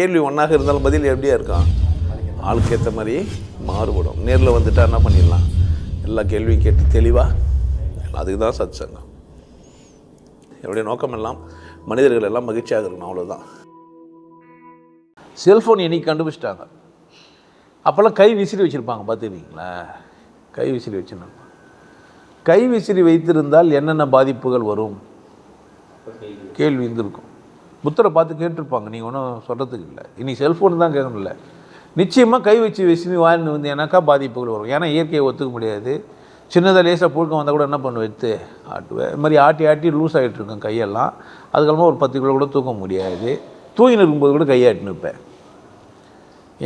கேள்வி ஒன்றாக இருந்தாலும் பதில் எப்படியா இருக்கான் ஆளுக்கு ஏற்ற மாதிரி மாறுபடும். நேரில் வந்துட்டா என்ன பண்ணிடலாம்? எல்லா கேள்வியும் கேட்டு தெளிவாக அதுக்கு தான் சத் சங்கம் என்னுடைய நோக்கம் எல்லாம் மனிதர்கள் எல்லாம் மகிழ்ச்சியாக இருக்கணும் அவ்வளோதான் செல்ஃபோன் இன்றைக்கி கண்டுபிடிச்சிட்டாங்க? அப்போல்லாம் கை விசிறி வச்சுருப்பாங்க பார்த்துருக்கீங்களா? கை விசிறி வச்சுருந்தாங்க. கை விசிறி வைத்திருந்தால் என்னென்ன பாதிப்புகள் வரும்? கேள்வி இருந்திருக்கும். புத்தரை பார்த்து கேட்டிருப்பாங்க. நீங்கள் ஒன்றும் சொல்கிறதுக்கு இல்லை. இனி செல்ஃபோன் தான் கேட்கணும்ல. நிச்சயமாக கை வச்சு விசிறி வாழ்ந்து வந்து எனக்கா பாதிப்புகள் வரும். ஏன்னா இயற்கையை ஒத்துக்க முடியாது. சின்னதாக லேசாக புழுக்கம் வந்தால் கூட என்ன பண்ணுவேன் எடுத்து ஆட்டுவேன் இது மாதிரி ஆட்டி ஆட்டி லூஸ் ஆகிட்டு இருக்கேன் கையெல்லாம். அதுக்கப்புறமா ஒரு பத்து கிலோ கூட தூக்க முடியாது. தூங்கின்னு இருக்கும்போது கூட கையாட்டின்னு இருப்பேன்.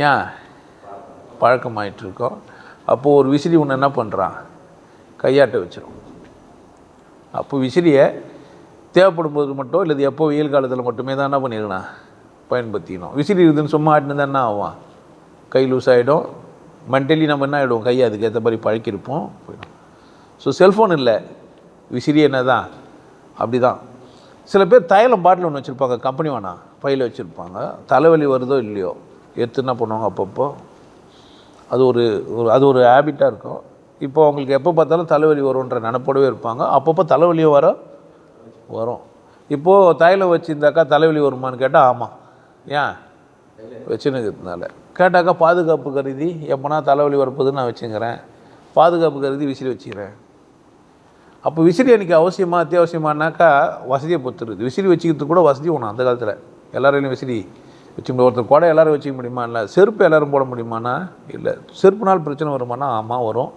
ஏன்? பழக்கமாயிட்டு இருக்கோம். அப்போது ஒரு விசிறி ஒன்று என்ன பண்ணுறான் கையாட்ட வச்சிடும் அப்போ விசிறியை தேவைப்படும் போது மட்டும் இல்லை எப்போ வெயில் காலத்தில் மட்டுமே தான் என்ன பண்ணிருக்கணும்? பயன்படுத்திக்கணும். விசிறி இருக்குதுன்னு சும்மா ஆட்டினு தான் என்ன ஆகும்? கை லூஸ் ஆகிடும் மென்டலி நம்ம என்ன ஆகிடுவோம் கை அதுக்கேற்ற மாதிரி பழக்கிருப்போம் போயிடும். ஸோ செல்ஃபோன் இல்லை. விசிறி என்ன தான்? அப்படி தான் சில பேர் தைலம் பாட்டில் ஒன்று வச்சுருப்பாங்க. கம்பெனி வேணா பையில் வச்சுருப்பாங்க. தலைவலி வருதோ இல்லையோ? எடுத்து என்ன பண்ணுவாங்க அப்பப்போ? அது ஒரு ஒரு அது ஒரு ஹேபிட்டாக இருக்கும். இப்போ அவங்களுக்கு எப்போ பார்த்தாலும் தலைவலி வரும்ன்ற நினப்போடவே இருப்பாங்க. அப்பப்போ தலைவலியும் வர வரும். இப்போது தைலம் வச்சுருந்தாக்கா தலைவலி வருமான்னு கேட்டால் ஆமாம் ஏன்? வச்சுனுக்கிறதுனால கேட்டாக்கா பாதுகாப்பு கருதி எப்போனா தலைவலி வரப்போகுதுன்னு நான் வச்சுக்கிறேன் பாதுகாப்பு கருதி விசிறி வச்சுக்கிறேன். அப்போ விசிறி எனக்கு அவசியமாக அத்தியாவசியமானாக்கா வசதியை பொறுத்துருது விசிறி வச்சுக்கிறதுக்கு கூட வசதி ஒன்று அந்த காலத்தில். எல்லாரையும் விசிறி வச்சுக்க முடியும். ஒருத்தர் கூட எல்லோரும் வச்சுக்க முடியுமா? இல்லை செருப்பு எல்லோரும் போட முடியுமானா? இல்லை. செருப்புனால் பிரச்சனை வருமானா? ஆமாம் வரும்.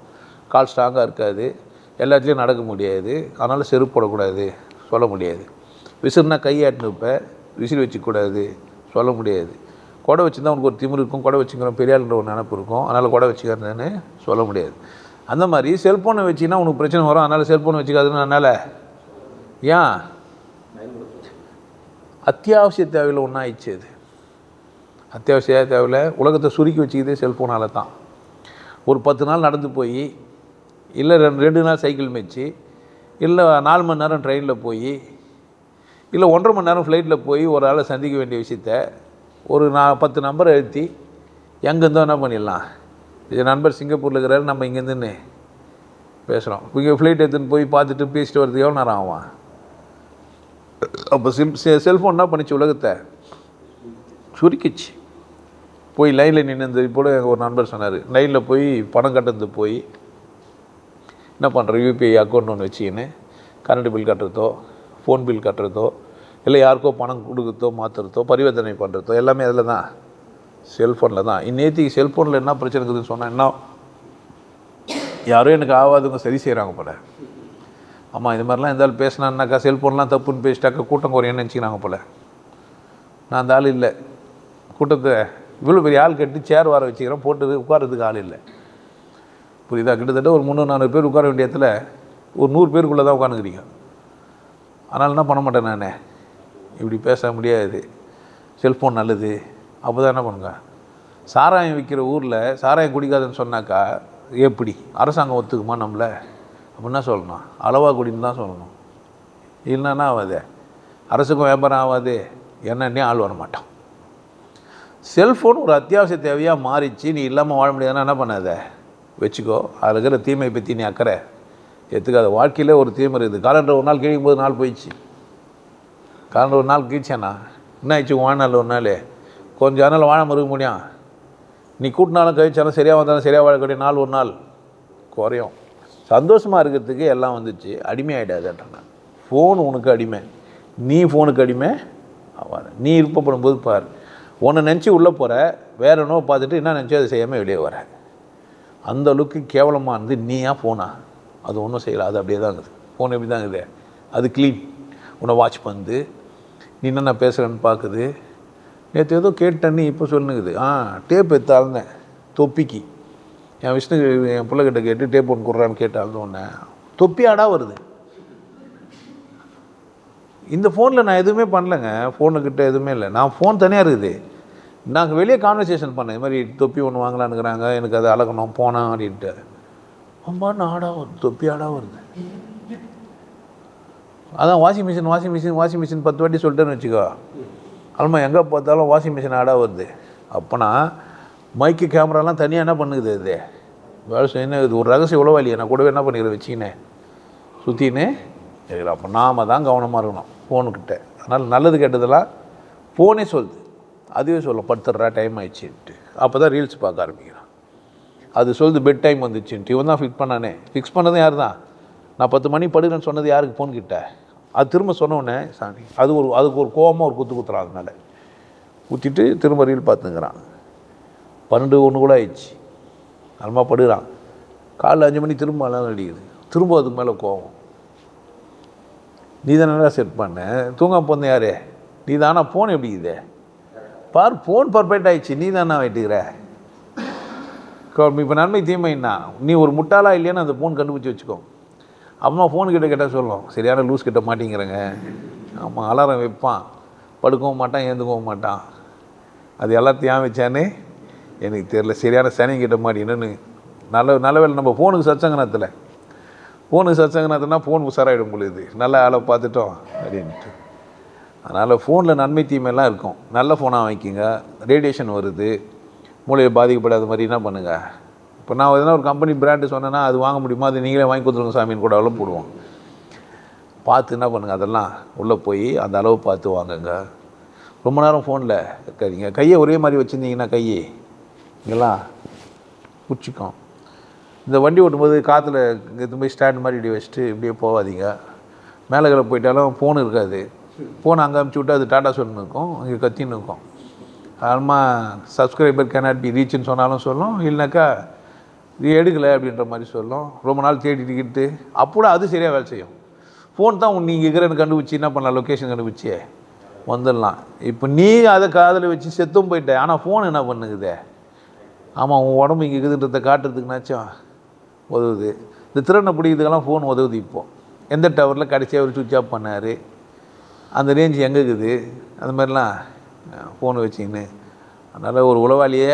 கால் ஸ்ட்ராங்காக இருக்காது. எல்லாத்துலேயும் நடக்க முடியாது. அதனால் செருப்பு போடக்கூடாது. சொல்ல முடியாது. விசிறுனா கையாட்டின்னு இப்போ விசிறி வச்சுக்கூடாது சொல்ல முடியாது. கொடை வச்சுருந்தா உனக்கு ஒரு திமிர் இருக்கும். கொடை வச்சுக்கிறோம் பெரியாளுன்ற ஒரு நினப்பு இருக்கும். அதனால் கொடை வச்சுக்கிறேன்னு சொல்ல முடியாது. அந்த மாதிரி செல்ஃபோனை வச்சின்னா உனக்கு பிரச்சனை வரும். அதனால் செல்ஃபோனை வச்சுக்காதுன்னு அதனால் ஏன்? அத்தியாவசிய தேவையில் ஒன்றா ஆயிடுச்சு அது. அத்தியாவசிய தேவையில் உலகத்தை சுருக்கி வச்சுக்கிதே செல்ஃபோனால் தான். ஒரு பத்து நாள் நடந்து போய் இல்லை ரெண்டு ரெண்டு நாள் சைக்கிள் மேய்ச்சி இல்லை நாலு மணி நேரம் ட்ரெயினில் போய் இல்லை ஒன்றரை மணி நேரம் ஃப்ளைட்டில் போய் ஒரு ஆளை சந்திக்க வேண்டிய விஷயத்த ஒரு நான் பத்து நம்பரை எழுத்தி எங்கேருந்தோ என்ன பண்ணிடலாம்? இது நண்பர் சிங்கப்பூரில் இருக்கிறாரு நம்ம இங்கேருந்துன்னு பேசுகிறோம் இங்கே ஃப்ளைட் எடுத்துன்னு போய் பார்த்துட்டு பேசிட்டு வரதுக்கு எவ்வளோ நேரம் ஆகும்? அப்போ சிம் செ செல்ஃபோன் என்ன பண்ணிச்சு உலகத்தை? சுருக்கிச்சு. போய் லைனில் நின்று போல ஒரு நண்பர் சொன்னார். லைனில் போய் பணம் கட்டுறது போய் என்ன பண்ணுற யூபிஐ அக்கௌண்ட் ஒன்று வச்சுக்கின்னு கரண்ட் பில் கட்டுறதோ ஃபோன் பில் கட்டுறதோ இல்லை யாருக்கோ பணம் கொடுக்குறதோ மாற்றுறதோ பரிவர்த்தனை பண்ணுறதோ எல்லாமே அதில் தான். செல்ஃபோனில் தான். இன்னேத்திக்கு செல்ஃபோனில் என்ன பிரச்சனை இருக்குதுன்னு சொன்னால் என்ன? யாரும் எனக்கு ஆகாதவங்க சரி செய்கிறாங்க போல. ஆமாம் இது மாதிரிலாம் இந்த ஆள் பேசினான்னாக்கா செல்ஃபோன்லாம் தப்புன்னு பேசிட்டாக்கா கூட்டம் குறையன்னு நினச்சிக்கிறாங்க போல. நான் அந்த ஆள் இல்லை. கூட்டத்தை இவ்வளோ பெரிய ஆள் கட்டி சேர் வர வச்சுக்கிறேன் போட்டு உட்காரத்துக்கு ஆள் இல்லை. புரியுதா? கிட்டத்தட்ட ஒரு முந்நூறு நானூறு பேர் உட்கார வேண்டிய இடத்துல ஒரு நூறு பேருக்குள்ளே தான் உட்காந்துக்கிறீங்க அதனால் என்ன பண்ண மாட்டேன் நான்? இப்படி பேச முடியாது. செல்ஃபோன் நல்லது. அப்போ தான் என்ன பண்ணுங்க? சாராயம் விற்கிற ஊரில் சாராயம் குடிக்காதுன்னு சொன்னாக்கா எப்படி? அரசாங்கம் ஒத்துக்குமா நம்மளை? அப்படின்னா சொல்லணும்? அளவாக குடின்னு தான் சொல்லணும். இல்லைன்னா ஆகாது. அரசுக்கும் வியாபாரம் ஆகாது. என்னன்னே ஆள் வர மாட்டோம் செல்ஃபோன் ஒரு அத்தியாவசிய தேவையாக மாறிச்சு. நீ இல்லாமல் வாழ முடியாதுன்னா என்ன பண்ணாத? வச்சுக்கோ. அதில் இருக்கிற தீமை பற்றி நீ அக்கறை. எடுத்துக்காத வாழ்க்கையில் ஒரு தீமை இருக்குது. காலண்டர் ஒரு நாள் கிழிக்கும் போது நாள் போயிடுச்சு. காலண்டர் ஒரு நாள் கீழ்ச்சானா என்ன ஆயிடுச்சு? வாழ்நாள் ஒரு நாள். கொஞ்சம் நாள் வாழ இருக்க முடியும். நீ கூட்டினாலும் கழிச்சாலும் சரியாக வந்தாலும் சரியாக வாழக்கூடிய நாள் ஒரு நாள். குறையும். சந்தோஷமாக இருக்கிறதுக்கு எல்லாம் வந்துச்சு. அடிமையாயிடாதுன்றேன் நான் ஃபோன் உனக்கு அடிமை. நீ ஃபோனுக்கு அடிமை ஆவாத. நீ விருப்பப்படும் போது பார். உன்னை நினச்சி உள்ளே போகிற வேற என்னவோ பார்த்துட்டு என்ன நினச்சி அதை செய்யாமல் வெளியே வர அந்த அளவுக்கு கேவலமாக இருந்து நீயா ஃபோனா அது ஒன்றும் செய்யலை. அது அப்படியே தான் இருக்குது ஃபோன் எப்படி தான் இருக்குது? அது க்ளீன் உன்னை வாட்ச் பண்ணுது. நீ என்னென்ன பேசுகிறேன்னு பார்க்குது. நேற்று ஏதோ கேட்டேன்னு இப்போ சொல்லுங்குது. ஆ டேப் எடுத்து தொப்பிக்கு. என் விஷ்ணு என் பிள்ளைகிட்ட கேட்டு டேப் ஒன்று கொடுறான்னு கேட்டாலும் அளந்தோடனே தொப்பியாடா வருது. இந்த ஃபோனில் நான் எதுவுமே பண்ணலைங்க. ஃபோனுக்கிட்ட எதுவுமே இல்லை. நான் ஃபோன் தனியாக இருக்குது. நாங்கள் வெளியே கான்வர்சேஷன் பண்ணேன். இது மாதிரி தொப்பி ஒன்று வாங்கலான்னுக்குறாங்க. எனக்கு அதை அழகணும். போனேன் அப்படின்ட்டு ரொம்ப நாடாக வருது தொப்பி ஆடாக வருது. அதான் washing machine washing machine washing machine பத்து வாட்டி சொல்லிட்டேன்னு வச்சுக்கோ. அல்மா எங்கே பார்த்தாலும் வாஷிங் மிஷின் ஆடாக வருது. அப்போனா மைக்கு கேமராலாம் தனியாக என்ன பண்ணுது இது? வேலை செய்யணும் இது? ஒரு ரகசிய உளவாளியை நான் கூடவே என்ன பண்ணிக்கிறேன்? வச்சுக்கினேன். சுற்றின்னு அப்போ நாம தான் கவனமாக இருக்கணும். ஃபோனுக்கிட்ட அதனால் நல்லது கெட்டதெல்லாம் ஃபோனே சொல்லுது. அதுவே சொல்லும் படுத்துடுறா டைம் ஆயிடுச்சுன்ட்டு. அப்போ தான் ரீல்ஸ் பார்க்க ஆரம்பிக்கிறான். அது சொல்லுது பெட் டைம் வந்துச்சுன்ட்டு. இவன் தான் ஃபிக்ஸ் பண்ணானே. ஃபிக்ஸ் பண்ணதும் யார் தான் நான் பத்து மணி படுக்கிறேன்னு சொன்னது யாருக்கு? ஃபோன் கிட்ட. அது திரும்ப சொன்னோடனே சாமி அது ஒரு அதுக்கு ஒரு கோவமாக ஒரு குத்து குத்துறான் அதனால குத்திட்டு திரும்ப ரீல் பார்த்துங்கிறான். பன்னெண்டு ஒன்று கூட ஆயிடுச்சு. அல்மா படுகிறான் காலைல அஞ்சு மணி திரும்ப அலாம் அடிக்குது. திரும்ப அதுக்கு மேலே கோவம். நீ தானே செட் பண்ண? தூங்க போந்த யாரே? நீ தானா ஃபோன் எப்படி இதே? பார் ஃபோன் பர்ஃபெக்ட் ஆயிடுச்சு. நீ தானே வெட்டுக்கிற இப்போ நன்மை தீமைன்னா நீ ஒரு முட்டாளா இல்லையான்னு அந்த ஃபோன் கண்டுபிடிச்சி வச்சுக்கோ. அம்மா ஃபோன் கிட்ட கேட்டால் சொல்லும். சரியான லூஸ் கிட்ட மாட்டேங்கிறேங்க. ஆமாம் அலாரம் வைப்பான். படுக்கவும் மாட்டான் ஏந்துக்கவும் மாட்டான். அது எல்லாத்தையும் ஏன் வச்சானே? எனக்கு தெரில சரியான சனியும் கிட்ட மாட்டேன்னு நல்ல நல்ல வேலை நம்ம ஃபோனுக்கு சச்சங்கனத்தில் ஃபோனுக்கு சச்சங்கனத்துனா ஃபோன் உஷாராயிடும் பொழுது. நல்ல ஆளை பார்த்துட்டோம். அப்படின்ட்டு. அதனால் ஃபோனில் நன்மை தீமையெல்லாம் இருக்கும். நல்ல ஃபோனாக வாங்கிக்கோங்க. ரேடியேஷன் வருது. மூளையை பாதிக்கப்படாத மாதிரி என்ன பண்ணுங்கள் இப்போ நான் எதனா ஒரு கம்பெனி பிராண்டு சொன்னேன்னா அது வாங்க முடியுமா? அது நீங்களே வாங்கி கொடுத்துருங்க சாமின்னு கூட அவ்வளோ போடுவோம். பார்த்து என்ன பண்ணுங்கள் அதெல்லாம் உள்ளே போய் அந்த அளவு பார்த்து வாங்குங்க. ரொம்ப நேரம் ஃபோனில் இருக்காதீங்க. கையை ஒரே மாதிரி வச்சுருந்தீங்கன்னா கையை இங்கெல்லாம் குச்சிக்கும். இந்த வண்டி ஓட்டும்போது காற்றுல எடுத்து போய் ஸ்டாண்ட் மாதிரி இப்படி வச்சுட்டு இப்படியே போகாதீங்க. மேலே போயிட்டாலும் ஃபோன் இருக்காது. ஃபோன் அங்கே அமுச்சு விட்டு அது டாடா சொல்லுன்னு இருக்கும். இங்கே கத்தின்னு இருக்கும். அதுமா சப்ஸ்கிரைபர் கேனாட் பி ரீச்னு சொன்னாலும் சொல்லும். இல்லைனாக்கா இது எடுக்கலை அப்படின்ற மாதிரி சொல்லும். ரொம்ப நாள் தேடிட்டுக்கிட்டு அப்போ அது சரியாக வேலை செய்யும். ஃபோன் தான் நீங்கள் இருக்கிறன்னு கண்டுபிடிச்சி என்ன பண்ணலாம்? லொக்கேஷன் கண்டுபிடிச்சி வந்துடலாம். இப்போ நீ அதை காதில் வச்சு செத்தும் போயிட்ட. ஆனால் ஃபோன் என்ன பண்ணுக்குதே ஆமாம் உன் உடம்பு இங்கே இருக்குதுன்றதை காட்டுறதுக்குனாச்சும் உதவுது. இந்த திறனை பிடிக்கிறதுக்கெல்லாம் ஃபோன் உதவுது இப்போது எந்த டவரில் கடைசியாக ஒரு சுவிட்ச் ஆஃப் பண்ணார்? அந்த ரேஞ்ச் எங்கே இருக்குது அந்த மாதிரிலாம் ஃபோனை வச்சுக்கின்னு. அதனால் ஒரு உளவாளியே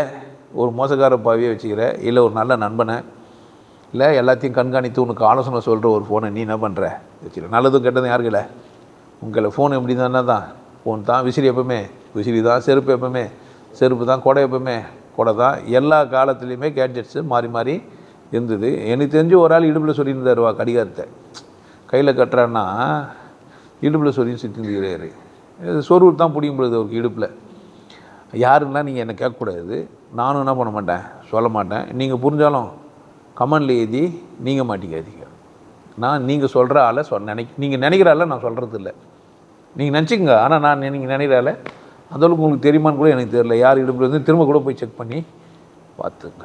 ஒரு மோசக்கார பாவியை வச்சுக்கிற இல்லை ஒரு நல்ல நண்பனை இல்லை எல்லாத்தையும் கண்காணித்து உனக்கு ஆலோசனை சொல்கிற ஒரு ஃபோனை நீ என்ன பண்ணுற வச்சுக்கிற. நல்லதும் கெட்டதும் யாருக்கு இல்லை? உங்களை ஃபோன் எப்படி தானே தான் ஃபோன் தான் விசிறி எப்பவுமே விசிறி தான் செருப்பு எப்பவுமே செருப்பு தான் கொடை எப்பவுமே கொடை தான் எல்லா காலத்துலேயுமே கேட்ஜெட்ஸு மாறி மாறி இருந்தது. எனக்கு தெரிஞ்சு ஒரு ஆள் இடுப்பில் சொல்லியிருந்தாருவா கடிகாரத்தை. கையில் கட்டுறான்னா இடுப்பில் சொரியும் சுற்றிருக்கிறாரு சொருவு தான் பிடிக்கும் பொழுது அவருக்கு இடுப்பில். யாருன்னா நீங்கள் என்னை கேட்கக்கூடாது. நானும் என்ன பண்ண மாட்டேன்? சொல்ல மாட்டேன். நீங்கள் புரிஞ்சாலும் கமெண்டில் எழுதி நீங்கள் மாட்டிக்காதீங்க. நான் நீங்கள் சொல்கிற ஆளை சொல் நினை நீங்கள் நினைக்கிற ஆளை நான் சொல்கிறது இல்லை. நீங்கள் நினச்சிக்கங்க. ஆனால் நான் நீங்கள் நினைக்கிற ஆளை அந்தளவுக்கு உங்களுக்கு தெரியுமான்னு கூட எனக்கு தெரியல. யார் இடுப்பில் இருந்து திரும்ப கூட போய் செக் பண்ணி பார்த்துங்க